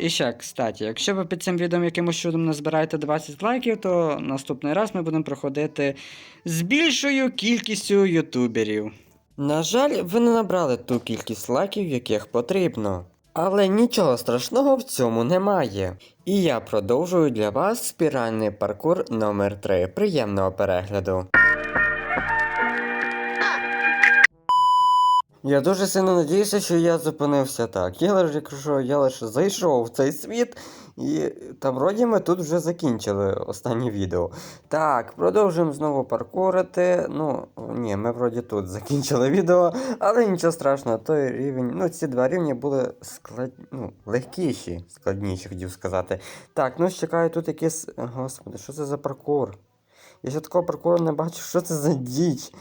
І ще, кстати, якщо ви під цим відео якимось чудом назбираєте 20 лайків, то наступний раз ми будемо проходити з більшою кількістю ютуберів. На жаль, ви не набрали ту кількість лайків, яких потрібно. Але нічого страшного в цьому немає. І я продовжую для вас спіральний паркур номер 3 Приємного перегляду. Я дуже сильно надіюся, що я зупинився так. Я лише, якщо я лише зайшов в цей світ, і та вроді ми тут вже закінчили останнє відео. Так, продовжуємо знову паркурити. Ну, ні, ми вроді тут закінчили відео, але нічого страшного, той рівень. Ну, ці два рівні були склад... ну, легкіші, складніші, хотів сказати. Так, ну чекаю тут якийсь. Господи, що це за паркур? Я ще такого паркуру не бачив, що це за діч?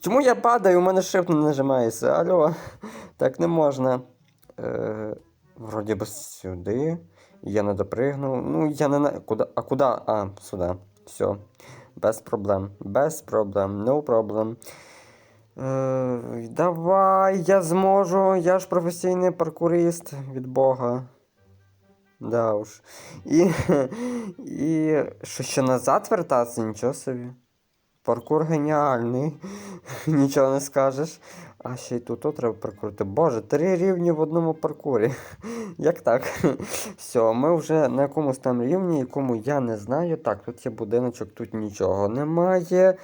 Чому я падаю, у мене shift не нажимається? Алло, так не можна. Е, вроді би сюди. Я не допригнув. Ну, я не на. Куда? А куди? А, сюди. Все. Без проблем. Без проблем. No problem. Е, давай, я зможу. Я ж професійний паркурист від Бога. Да уж. І. І. Що ще назад вертатися? Нічого собі. Паркур геніальний. Нічого не скажеш. А ще й тут треба паркурити. Боже, три рівні в одному паркурі. Як так? Все, ми вже на якомусь там рівні, якому я не знаю. Так, тут є будиночок, тут нічого немає.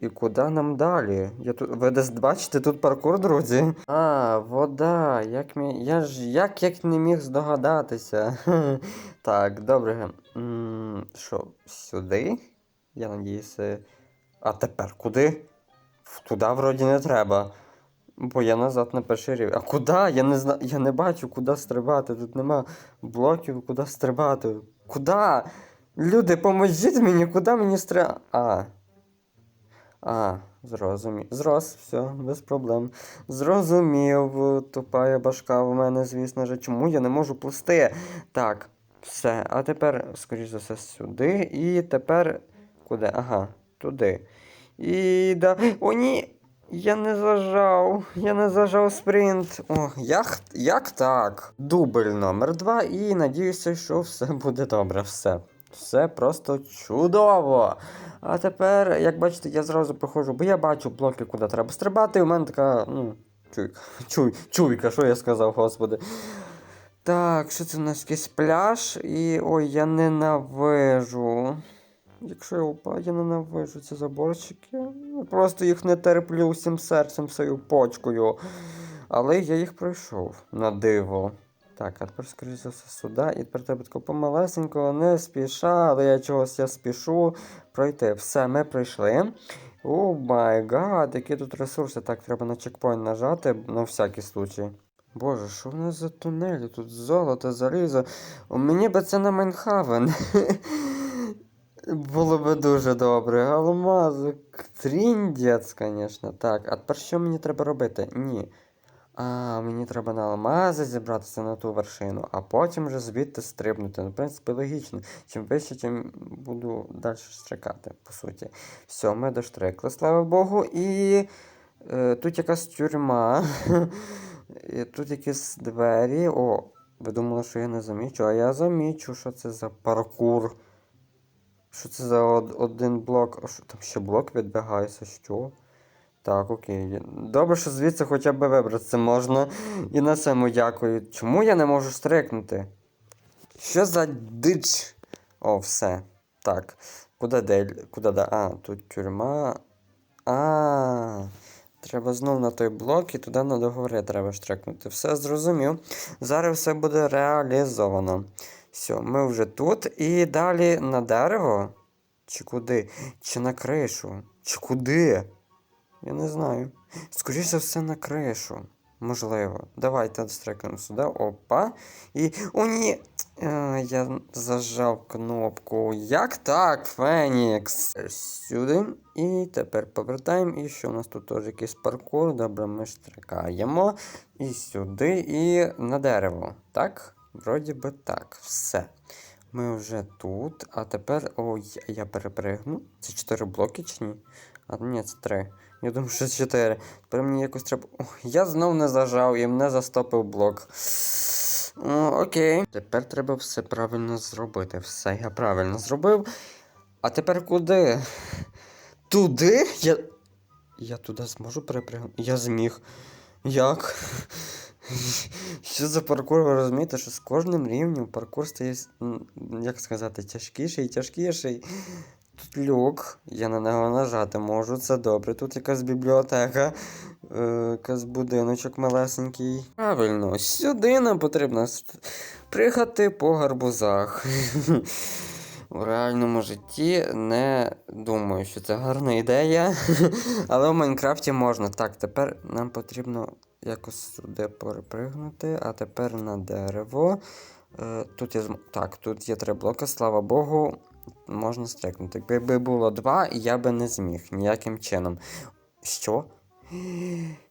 І куди нам далі? Я тут... Ви десь бачите тут паркур, друзі? А, вода. Як мі... Я ж як, як не міг здогадатися. так, добре. Що, сюди? Я надіюся. А тепер куди? Туди вроді не треба. Бо я назад на перший рівень. А куди? Я не зна... Я не бачу, куди стрибати. Тут нема блоків, куди стрибати. Куди? Люди, поможіть мені, куди мені стрибати? А. А, зрозумів. Зрос, все, без проблем. Зрозумів, тупая башка в мене, звісно ж. Чому я не можу плисти? Так, все. А тепер, скоріш за все, сюди. І тепер. Куди? Ага, туди. І да. О, ні! Я не зажав. Я не зажав спринт. О, як, як так? Дубль номер два. І надіюся, що все буде добре. Все. Все просто чудово. А тепер, як бачите, я зразу проходжу, бо я бачу блоки, куди треба стрибати, і у мене така, ну, чуйка, чуй, чуйка, що я сказав, господи. Так, що це у нас якийсь пляж? І. Ой, я ненавижу. Якщо я ненавижу ці заборчики. Я просто їх не терплю всім серцем, всею почкою. Але я їх пройшов на диво. Так, а тепер, скоріше за все, сюди. І тепер треба тако помалесенько, не спіша, але я чогось я спішу пройти. Все, ми пройшли. О май гад, які тут ресурси. Так, треба на чекпоінт нажати на всякий случай. Боже, що в нас за тунелі? Тут золото, залізо. Мені би це на Майнхавен. Було би дуже добре. Алмазик. Тріндець, звісно. Так, а тепер що мені треба робити? Ні. А, мені треба на алмази зібратися на ту вершину, а потім вже звідти стрибнути. Ну, в принципі, логічно. Чим вище, тим буду далі штрикати, по суті. Все, ми доштрикли, слава Богу. І е, тут якась тюрма. І тут якісь двері. О, ви думали, що я не замічу, а я замічу, що це за паркур. Що це за один блок? А що там ще блок відбігається? Що? Так, окей. Добре, що звідси хоча б вибратися можна. І на цьому дякую. Чому я не можу стрикнути? Що за дич? О, все. Так. Куди дель? Куди да? А, тут тюрма. А. Треба знов на той блок і туди на договори треба штрикнути. Все зрозумів. Зараз все буде реалізовано. Все, ми вже тут. І далі на дерево? Чи куди? Чи на кришу? Чи куди? Я не знаю. Скоріше за все на кришу. Можливо. Давайте стрикнемо сюди. Опа. І. О, ні! Е, я зажав кнопку. Як так, Фенікс? Сюди. І тепер повертаємо. І що у нас тут теж якийсь паркур. Добре, ми штрикаємо. І сюди, і на дерево. Так? Вроді би так. Все. Ми вже тут. А тепер. Ой, я перепригну. Це 4 блоки чи ні? А ні, це 3. Я думаю, що 4. Тепер мені якось треба. Ох, я знов не зажав і мене застопив блок. О, окей. Тепер треба все правильно зробити. Все я правильно зробив. А тепер куди? Туди? Я. Я туди зможу перепригнути? Я зміг. Як? Що за паркур? Ви розумієте, що з кожним рівнем паркур стає, як сказати, тяжкіший і тяжкіший. Тут люк, я на нього нажати можу, це добре. Тут якась бібліотека, е, якась будиночок малесенький. Правильно, сюди нам потрібно пригати по гарбузах. У реальному житті не думаю, що це гарна ідея. Але в Майнкрафті можна. Так, тепер нам потрібно якось сюди перепригнути, а тепер на дерево. Е, тут зм... Так, тут є три блоки, слава Богу, можна стрикнути. Якби було два, я би не зміг ніяким чином. Що?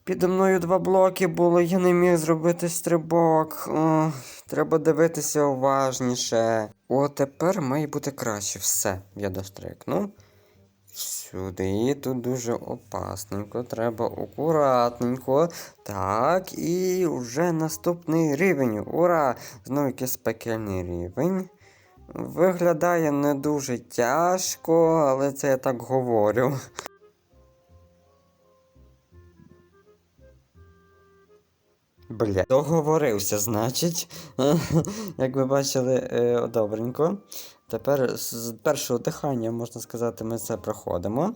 Підо мною два блоки було, я не міг зробити стрибок. О, треба дивитися уважніше. О, тепер має бути краще. Все, я дострикну. Сюди, тут дуже опасненько, треба акуратненько. Так, і вже наступний рівень. Ура! Знову якийсь пекельний рівень. Виглядає не дуже тяжко, але це я так говорю. Бля, договорився, значить. Як ви бачили, е, добренько. Тепер з першого дихання, можна сказати, ми це проходимо.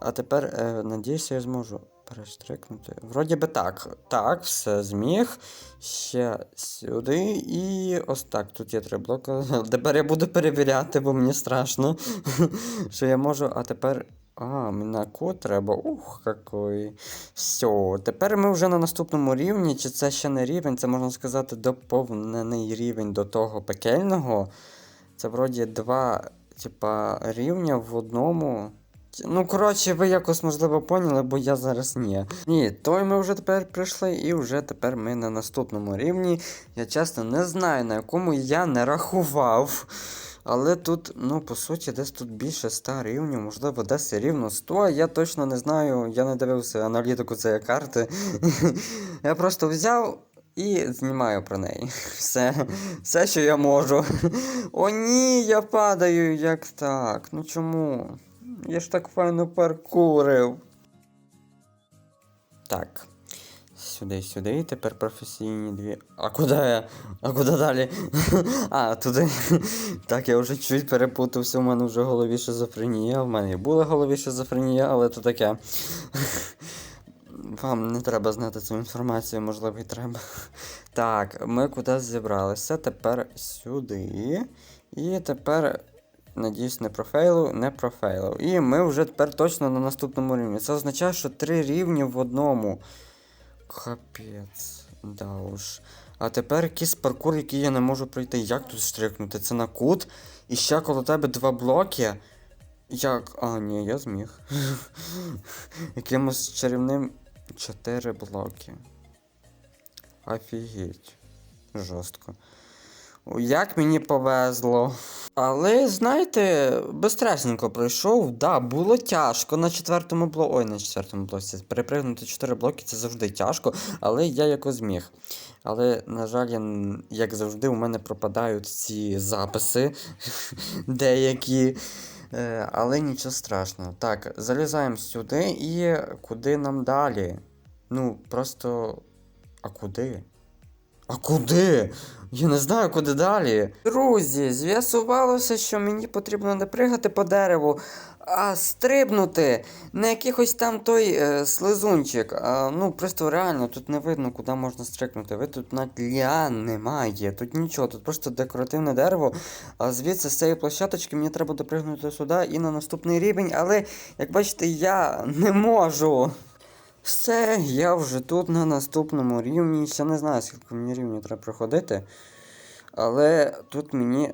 А тепер, е, надіюся, я зможу перештрикнути. Вроді би так. Так, все зміг. Ще сюди і ось так. Тут є три блоки. Тепер я буду перевіряти, бо мені страшно, що я можу. А тепер. А, на код треба. Ух, какой. Все, тепер ми вже на наступному рівні. Чи це ще не рівень? Це можна сказати доповнений рівень до того пекельного. Це вроді два, типа, рівня в одному. Ну, коротше, ви якось можливо поняли, бо я зараз ні. Ні, той ми вже тепер прийшли, і вже тепер ми на наступному рівні. Я чесно не знаю, на якому я не рахував. Але тут, ну, по суті, десь тут більше 100 рівнів, можливо, десь рівно 100. Я точно не знаю, я не дивився аналітику цієї карти. я просто взяв і знімаю про неї. Все, все, що я можу. О, ні, я падаю, як так? Ну чому? Я ж так файно паркурив. Так. Сюди, сюди, тепер професійні дві. А куди я? А куди далі? а, туди. так, я вже чуть перепутався, у мене вже голові шизофренія. В мене і була голові шизофренія, але то таке. Вам не треба знати цю інформацію, можливо, і треба. Так, ми кудись зібралися, тепер сюди. І тепер, надіюсь, не профейлу, не профейлу. І ми вже тепер точно на наступному рівні. Це означає, що три рівні в одному. Капець, да уж. А тепер якийсь паркур, який я не можу пройти. Як тут штрикнути? Це на кут. І ще коло тебе два блоки. Як. А, ні, я зміг. Якимось чарівним. Чотири блоки. Офігеть. Жорстко. Як мені повезло. Але, знаєте, безстресненько пройшов. Да, було тяжко на четвертому блоку. Ой, на четвертому блоці. Перепригнути 4 блоки це завжди тяжко, але я якось зміг. Але, на жаль, я, як завжди, у мене пропадають ці записи деякі. Е, але нічого страшного. Так, залізаємо сюди і куди нам далі? Ну, просто. А куди? А куди? Я не знаю, куди далі. Друзі, з'ясувалося, що мені потрібно не пригати по дереву, а стрибнути на якихось там той е, слизунчик. А, ну, просто реально тут не видно, куди можна стрикнути. Ви тут навіть ліан немає, тут нічого, тут просто декоративне дерево. А звідси з цієї площадочки мені треба допригнути сюди і на наступний рівень, але як бачите, я не можу. Все, я вже тут на наступному рівні. Ще не знаю, скільки мені рівнів треба проходити. Але тут мені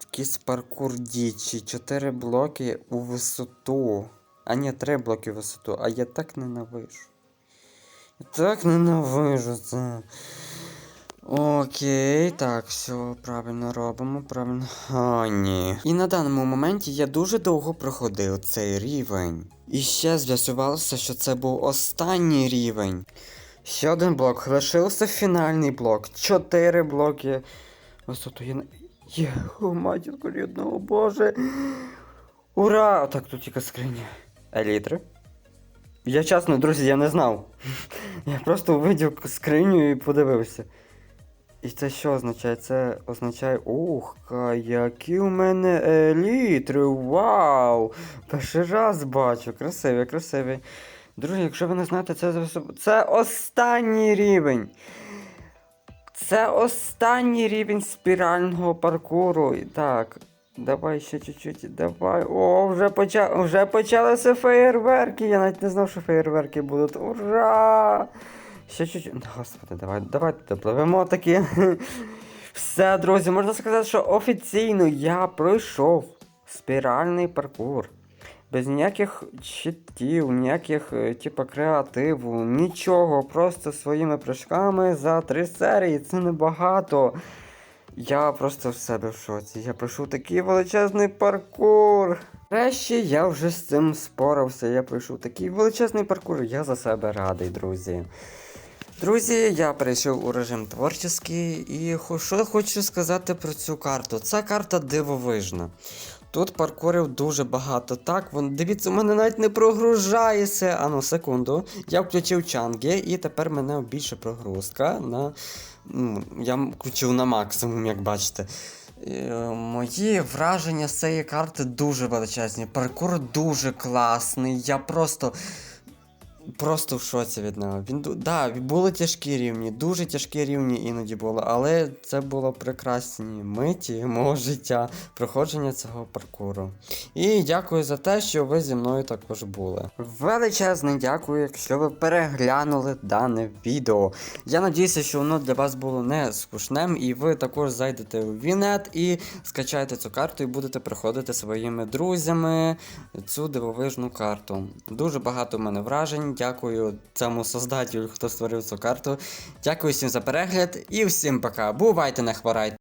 якийсь паркур дічі. Чотири блоки у висоту. А ні, три блоки у висоту. А я так ненавижу. Я так ненавижу це. Окей, так, все правильно робимо, правильно. А, ні. І на даному моменті я дуже довго проходив цей рівень. І ще з'ясувалося, що це був останній рівень. Ще один блок. Лишився фінальний блок. Чотири блоки. Висоту є. на- Є, о, матінко рідного, боже. Ура! Так, тут тільки скриня. Елітри. Я чесно, друзі, я не знав. Я просто увидів скриню і подивився. І це що означає? Це означає. Ух, які у мене елітри! Вау! Перший раз бачу. Красиві, красиві. Друзі, якщо ви не знаєте, це це останній рівень. Це останній рівень спірального паркуру. Так, давай ще чуть-чуть, давай. О, вже, поча... вже почалися феєрверки. Я навіть не знав, що феєрверки будуть. Ура! Ще чуть-чуть. Господи, давай, давайте допливемо таки. Все, друзі, можна сказати, що офіційно я пройшов спіральний паркур. Без ніяких читів, ніяких, е, типа, креативу, нічого. Просто своїми прыжками за три серії. Це небагато. Я просто в себе в шоці. Я пройшов такий величезний паркур. Нарешті я вже з цим спорався. Я пройшов такий величезний паркур. Я за себе радий, друзі. Друзі, я перейшов у режим творчий і що хочу сказати про цю карту. Ця карта дивовижна. Тут паркурів дуже багато. Так, вон, дивіться, у мене навіть не прогружається. Ану, секунду. Я включив чанги, і тепер мене більше прогрузка на. Ну, я включив на максимум, як бачите. Е, Мої враження з цієї карти дуже величезні. Паркур дуже класний. Я просто. Просто в шоці від нього. Він да, були тяжкі рівні, дуже тяжкі рівні іноді було, але це було прекрасні миті мого життя, проходження цього паркуру. І дякую за те, що ви зі мною також були. Величезне дякую, якщо ви переглянули дане відео. Я надіюся, що воно для вас було не скучним, і ви також зайдете у Вінет і скачаєте цю карту і будете приходити своїми друзями цю дивовижну карту. Дуже багато в мене вражень. Дякую цьому создателю, хто створив цю карту. Дякую всім за перегляд і всім пока. Бувайте, не хворайте.